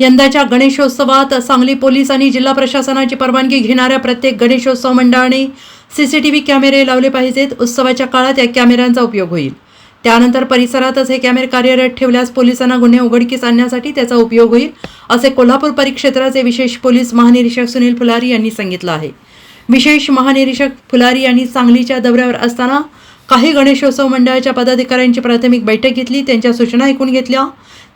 यंदाच्या गणेशोत्सवात सांगली पोलीस आणि जिल्हा प्रशासनाची परवानगी घेणाऱ्या प्रत्येक गणेशोत्सव मंडळाने सीसीटीव्ही कॅमेरे लावले पाहिजेत. उत्सवाच्या काळात या कॅमेऱ्यांचा उपयोग होईल. त्यानंतर परिसरातच हे कॅमेरे कार्यरत ठेवल्यास पोलिसांना गुन्हे उघडकीस आणण्यासाठी त्याचा उपयोग होईल असे कोल्हापूर परिक्षेत्राचे विशेष पोलीस महानिरीक्षक सुनील फुलारी यांनी सांगितलं आहे. विशेष महानिरीक्षक फुलारी यांनी सांगलीच्या दौऱ्यावर असताना काही गणेशोत्सव मंडळाच्या पदाधिकाऱ्यांची प्राथमिक बैठक घेतली त्यांच्या सूचना ऐकून घेतल्या.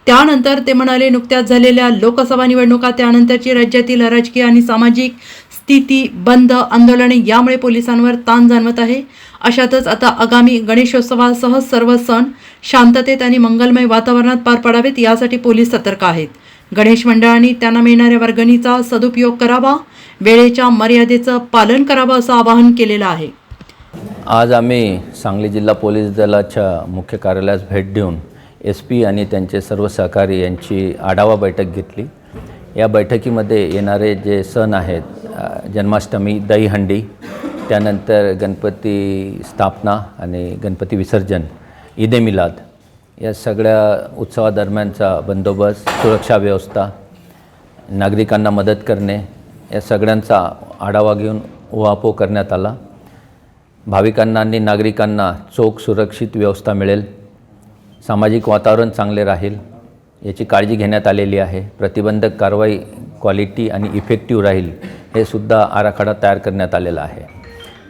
त्यानंतर ते म्हणाले नुकत्याच झालेल्या लोकसभा निवडणुका त्यानंतरची राज्यातील राजकीय आणि सामाजिक स्थिती बंद आंदोलने यामुळे पोलिसांवर ताण जाणवत आहे. अशातच आता आगामी गणेशोत्सवासह सर्व सण शांततेत आणि मंगलमय वातावरणात पार पडावेत यासाठी पोलीस सतर्क आहेत. गणेश मंडळांनी त्यांना मिळणाऱ्या वर्गणीचा सदुपयोग करावा वेळेच्या मर्यादेचं पालन करावं असं आवाहन केलेलं आहे. आज आम्ही सांगली जिल्हा पोलीस दलाच्या मुख्य कार्यालयास भेट देऊन एस पी आणि त्यांचे सर्व सहकारी यांची आढावा बैठक घेतली. या बैठकीमध्ये येणारे जे सण आहेत जन्माष्टमी दहीहंडी त्यानंतर गणपती स्थापना आणि गणपती विसर्जन ईदे मिलाद या सगळ्या उत्सवादरम्यानचा बंदोबस्त सुरक्षा व्यवस्था नागरिकांना मदत करणे या सगळ्यांचा आढावा घेऊन उहापोह करण्यात आला. भाविकांना आणि नागरिकांना चोख सुरक्षित व्यवस्था मिळेल. सामाजिक वातावरण चांगले राहील याची काळजी घेण्यात आलेली आहे. प्रतिबंधक कारवाई क्वालिटी आणि इफेक्टिव्ह राहील हे सुद्धा आराखडा तयार करण्यात आलेला आहे.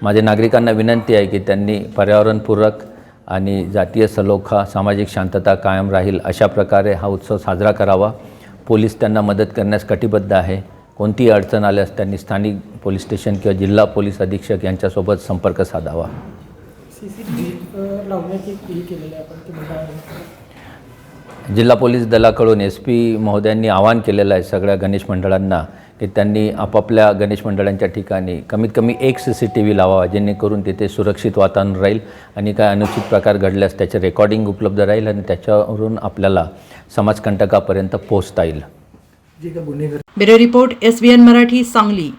माझ्या नागरिकांना विनंती आहे की त्यांनी पर्यावरणपूरक आणि जातीय सलोखा सामाजिक शांतता कायम राहील अशा प्रकारे हा उत्सव साजरा करावा. पोलीस त्यांना मदत करण्यास कटिबद्ध आहे. कोणतीही अडचण आल्यास त्यांनी स्थानिक पोलीस स्टेशन किंवा जिल्हा पोलीस अधीक्षक यांच्यासोबत संपर्क साधावा. सी सी लावण्याची हे केलेलं आहे आपण ते मंडळाने जिल्हा पोलीस दलाकडून एस पी महोदयांनी आवाहन केलेलं आहे सगळ्या गणेश मंडळांना की त्यांनी आपापल्या गणेश मंडळांच्या ठिकाणी कमीत कमी एक सी सी टी व्ही लावावा जेणेकरून तिथे सुरक्षित वातावरण राहील आणि काय अनुचित प्रकार घडल्यास त्याचे रेकॉर्डिंग उपलब्ध राहील आणि त्याच्यावरून आपल्याला समाजकंटकापर्यंत पोहोचता येईल. Bureau report S Marathi Sangli.